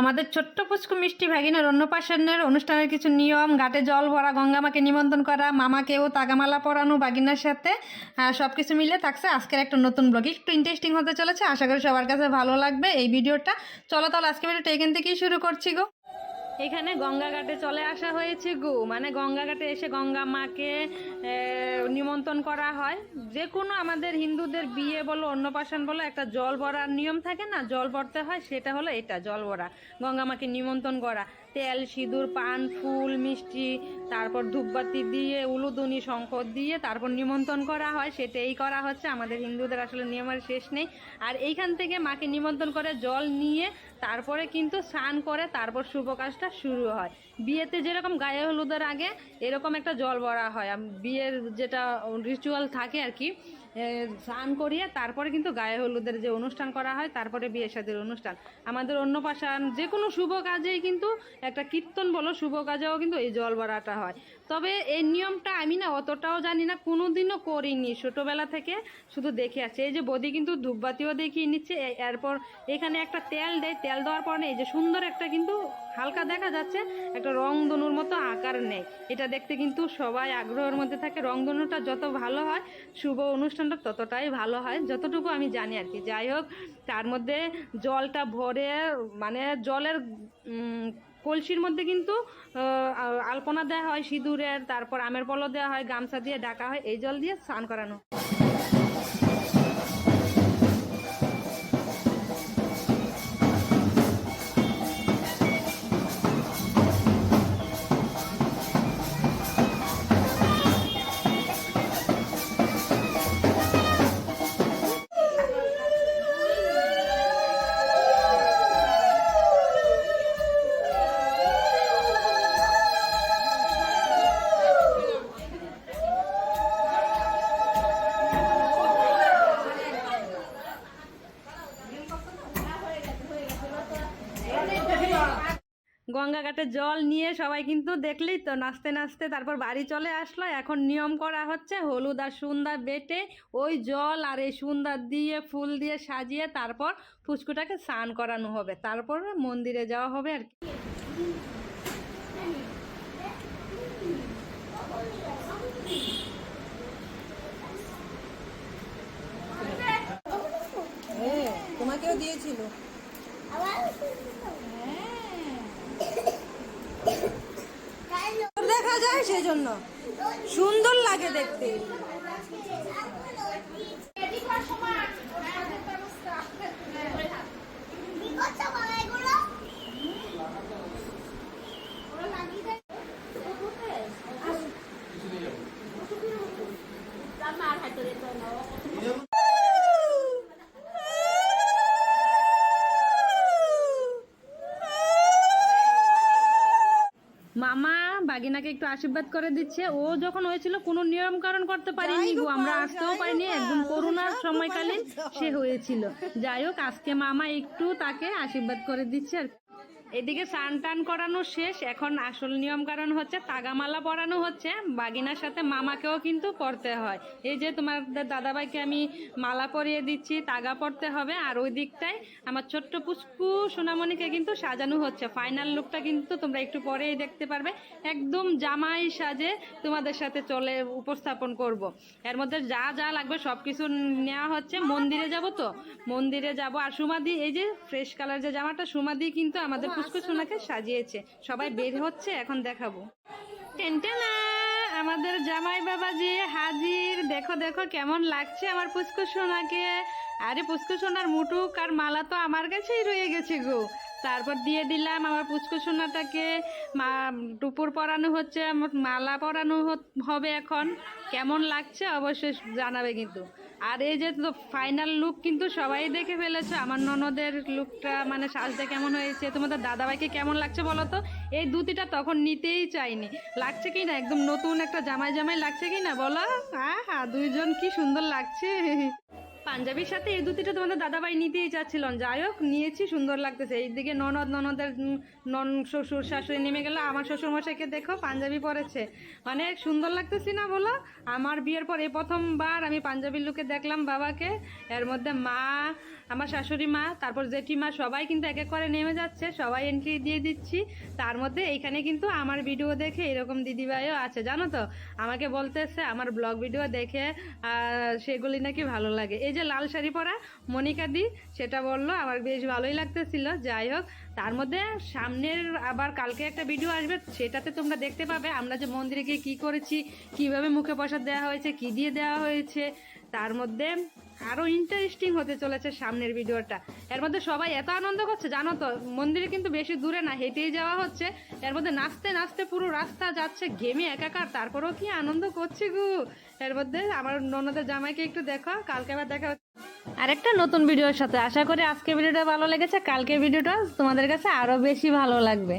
আমাদের ছোট্ট পুচকু মিষ্টি ভাগিনের অন্নপ্রাশনের অনুষ্ঠানের কিছু নিয়ম ঘাটে জল ভরা গঙ্গামাকে নিমন্ত্রণ করা, মামাকেও তাগামালা পরানো, বাগিনার সাথে সব কিছু মিলে থাকছে আজকের একটা নতুন ব্লগ একটু ইন্টারেস্টিং হতে চলেছে, আশা করি সবার কাছে ভালো লাগবে এই ভিডিওটা। চলো তাহলে আজকে ভিডিওটা এখান থেকেই শুরু করছি গো। এখানে গঙ্গা ঘাটে চলে আসা হয়েছে গো। মানে গঙ্গা ঘাটে এসে গঙ্গা মাকে নিমন্ত্রণ করা হয়। যে কোনো আমাদের হিন্দুদের বিয়ে বলো, অন্নপ্রাশন বলো, একটা জল ভরার নিয়ম থাকে না? জল ভরতে হয়, সেটা হলো এটা, জল ভরা। গঙ্গা মাকে নিমন্ত্রণ করা। তেল, সিঁদুর, পান, ফুল, মিষ্টি, তারপর ধূপবাতি দিয়ে উলুদুনি শঙ্খ দিয়ে তারপর নিমন্ত্রণ করা হয়। সেটাই করা হচ্ছে। আমাদের হিন্দুদের আসলে নিয়মের শেষ নেই। আর এইখান থেকে মাকে নিমন্ত্রণ করে জল নিয়ে তারপরে কিন্তু স্নান করে তারপর শুভ কাজটা শুরু হয়। বিয়েতে যেরকম গায়ে হলুদের আগে এরকম একটা জল ভরা হয়। বিয়ের যেটা রিচুয়াল থাকে আর কি স্নান করিয়ে তারপরে কিন্তু গায়ে হলুদের যে অনুষ্ঠান করা হয়, তারপরে বিয়ে শাদীর অনুষ্ঠান। আমাদের অন্নপ্রাশন যে কোনো শুভ কাজেই কিন্তু একটা কীর্তন বলো, শুভ কাজেও কিন্তু এই জল ভরাটা হয়। তবে এই নিয়মটা আমি না অতটাও জানি না, কোনোদিনও করিনি ছোটোবেলা থেকে, শুধু দেখে আসছি। এই যে বদি কিন্তু ধূপবাতিও দেখিয়ে নিচ্ছে এরপর এখানে একটা তেল দেয়, তেল দেওয়ার পর এই যে সুন্দর একটা কিন্তু হালকা দেখা যাচ্ছে, একটা রংধনুর মতো আকার নেই। এটা দেখতে কিন্তু সবাই আগ্রহের মধ্যে থাকে রংধনুটা যত ভালো হয়, শুভ অনুষ্ঠানটা ততটাই ভালো হয়, যতটুকু আমি জানি আর কি। যাই হোক, তার মধ্যে জলটা ভরে মানে জলের কলসির মধ্যে কিন্তু আলপনা দেওয়া হয়, সিঁদুরের, তারপর আমের পলো দেওয়া হয়, গামছা দিয়ে ডাকা হয়, এই জল দিয়ে স্নান করানো। গঙ্গা ঘাটে জল নিয়ে সবাই কিন্তু দেখলেই তো নাচতে নাচতে তারপর বাড়ি চলে আসলো। এখন নিয়ম করা হচ্ছে হলুদ আর সুন্দর বেটে ওই জল আর এই সুন্দর দিয়ে ফুল দিয়ে সাজিয়ে তারপর ফুচকুটাকে স্নান করানো হবে। তারপর মন্দিরে যাওয়া হবে আর কি। তোমাকেও দিয়েছিল। দেখা যায় সেই জন্য সুন্দর লাগে দেখতে। মামা বাগিনাকে একটু আশীর্বাদ করে দিচ্ছে ও যখন হয়েছিল কোনো নিয়ম কারণ করতে পারিনি গো আমরা আসতেও পারিনি একদম করোনার সময়কালীন সে হয়েছিল যাই হোক আজকে মামা একটু তাকে আশীর্বাদ করে দিচ্ছে আর। এদিকে স্নান টান করানো শেষ, এখন আসল নিয়ম কারণ হচ্ছে তাগামালা পরানো হচ্ছে, বাগিনার সাথে মামাকেও কিন্তু পরতে হয়। এই যে তোমাদের দাদাভাইকে আমি মালা পরিয়ে দিচ্ছি, তাগা পরতে হবে, আর ওই দিকটায় আমার ছোট্ট পুষ্পু সোনামণিকে কিন্তু সাজানো হচ্ছে। ফাইনাল লুকটা কিন্তু তোমরা একটু পরেই দেখতে পারবে। একদম জামাই সাজে তোমাদের সাথে চলে উপস্থাপন করব। এর মধ্যে যা যা লাগবে সব কিছু নেওয়া হচ্ছে। মন্দিরে যাব তো? মন্দিরে যাব। আর সুমাদি, এই যে ফ্রেশ কালার যে জামাটা, সুমাদি কিন্তু আমাদের পুষ্কু সোনাকে সাজিয়েছে। সবাই বের হচ্ছে, এখন দেখাবো। আমাদের জামাই বাবাজি হাজির। দেখো দেখো, কেমন লাগছে আমার পুষ্কু সোনাকে আরে পুষ্কু সোনার মুটুক আর মালা তো আমার কাছেই রয়ে গেছে গো। তারপর দিয়ে দিলাম আমার পুষ্কু সোনাটাকে মা, টুপুর পরানো হচ্ছে মালা পরানো হবে এখন। কেমন লাগছে অবশ্যই জানাবে কিন্তু। আর এই যে তো ফাইনাল লুক কিন্তু সবাই দেখে ফেলেছো। আমার ননদের লুকটা মানে সাজটা কেমন হয়েছে, তোমাদের দাদাভাইকে কেমন লাগছে বলো তো? এই দুতিটা তখন নিতেই চাইনি। লাগছে কি না? একদম নতুন একটা জামাই জামাই লাগছে কি না বলো? হ্যাঁ হ্যাঁ দুইজন কি সুন্দর লাগছে। পাঞ্জাবির সাথে এই দুটিটা তোমাদের দাদাভাই নিতেই চাচ্ছিল। যাই হোক, নিয়েছি, সুন্দর লাগতেছে। এইদিকে ননদ, ননদের নন শ্বশুর, শাশুড়ি নেমে গেল। আমার শ্বশুর মশাইকে দেখো, পাঞ্জাবি পরেছে। মানে সুন্দর লাগতেছি না বলো? আমার বিয়ের পর এই প্রথমবার আমি পাঞ্জাবির লুকে দেখলাম বাবাকে। এর মধ্যে মা, আমার শাশুড়ি মা, তারপর জেঠিমা, সবাই কিন্তু এক এক করে নেমে যাচ্ছে। সবাই এন্ট্রি দিয়ে দিচ্ছি। তার মধ্যে এইখানে কিন্তু আমার ভিডিও দেখে এরকম দিদিভাইও আছে। জানো তো? আমাকে বলতেছে, আমার ব্লগ ভিডিও দেখে সেগুলি নাকি ভালো লাগে। এই যে লাল শাড়ি পরা মনিকা দি, সেটা বলল, আমার বেশ ভালোই লাগতেছিল, যাই হোক। তার মধ্যে সামনের আবার কালকে একটা ভিডিও আসবে, সেটাতে তোমরা দেখতে পাবে আমরা যে মন্দিরে গিয়ে কী করেছি, কীভাবে মুখে প্রসাদ দেওয়া হয়েছে, কি দিয়ে দেওয়া হয়েছে। তার মধ্যে আরও ইন্টারেস্টিং হতে চলেছে সামনের ভিডিওটা। এর মধ্যে সবাই এত আনন্দ করছে, জানো তো? মন্দিরে কিন্তু বেশি দূরে না, হেঁটেই যাওয়া হচ্ছে। এর মধ্যে নাচতে নাচতে পুরো রাস্তা যাচ্ছে গেমে একাকার, তারপরেও কি আনন্দ করছে গু? এর মধ্যে আমার ননদের জামাইকে একটু দেখো, কালকে আবার দেখা আরেকটা নতুন ভিডিওর সাথে, আশা করি আজকে ভিডিওটা ভালো লেগেছে কালকে ভিডিওটা তোমাদের কাছে আরও বেশি ভালো লাগবে।